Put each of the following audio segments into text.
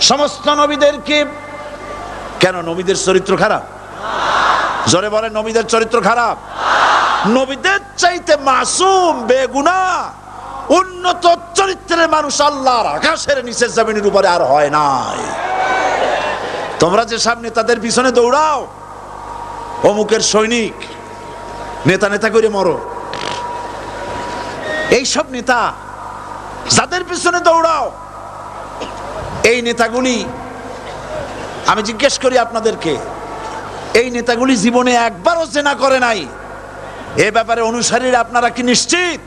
সমস্ত নবীদেরকে, কেন নবীদের চরিত্র খারাপ? জোরে বলে নবীদের চরিত্র খারাপ? নবীদের চাইতে মাসুম, বেগুনা, উন্নত চরিত্রের মানুষ আল্লাহর আকাশের নিচের জমিনের উপরে আর হয় নাই। তোমরা যে সামনে তাদের পিছনে দৌড়াও, অমুকের সৈনিক, নেতা নেতা করে মরো। এইসব নেতা যাদের পিছনে দৌড়াও এই নেতাগুলি, আমি জিজ্ঞেস করি আপনাদেরকে, এই নেতাগুলি জীবনে একবারও চেনা করে নাই। এ ব্যাপারে অনুসারীরা আপনারা কি নিশ্চিত?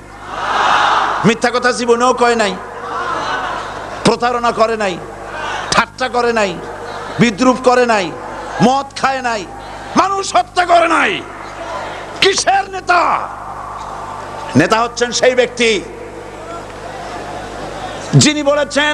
মিথ্যা কথা জীবনেও কয় নাই, প্রতারণা করে নাই, ঠাট্টা করে নাই, বিদ্রুপ করে নাই, মদ খায় নাই, মানুষ হত্যা করে নাই। কিসের নেতা? নেতা হচ্ছেন সেই ব্যক্তি, যিনি বলেছেন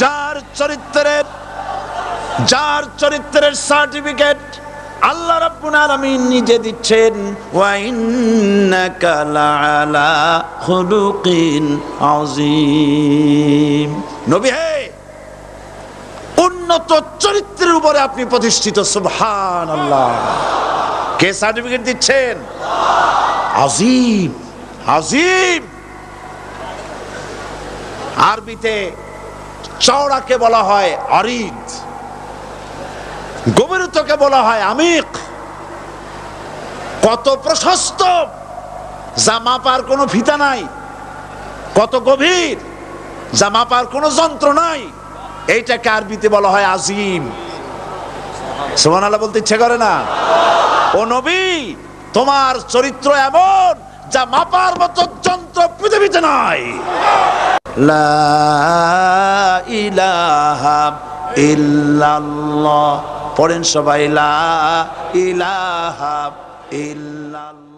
যার চরিত্রের যার চরিত্রের সার্টিফিকেট আল্লাহ রাব্বুল আলামিন নিজে দিচ্ছেন, ওয়া ইন্নাকা লাআলা খুলুকিন আযীম। নবী হে, উন্নত চরিত্রের উপরে আপনি প্রতিষ্ঠিত, সুবহানাল্লাহ। কে সার্টিফিকেট দিচ্ছেন? আজিম আজিম আরবিতে চওড়াকে বলা হয় অরিদ গভীরতাকে বলা হয় আমিক। কত প্রশস্ত, যা মাপার কোনো ফিতা নাই, কত গভীর, যা মাপার কোনো যন্ত্র নাই, এইটাকে আরবিতে বলা হয় আজিম। সোমান আল্লাহ বলতে ইচ্ছে করে না? ও নবী, তোমার চরিত্র এমন, যা মাপার মতো যন্ত্র পৃথিবীতে নাই। লা ইলাহা ইল্লাল্লাহ। পড়েন সবাই লা ইলাহা ইল্লাল্লাহ।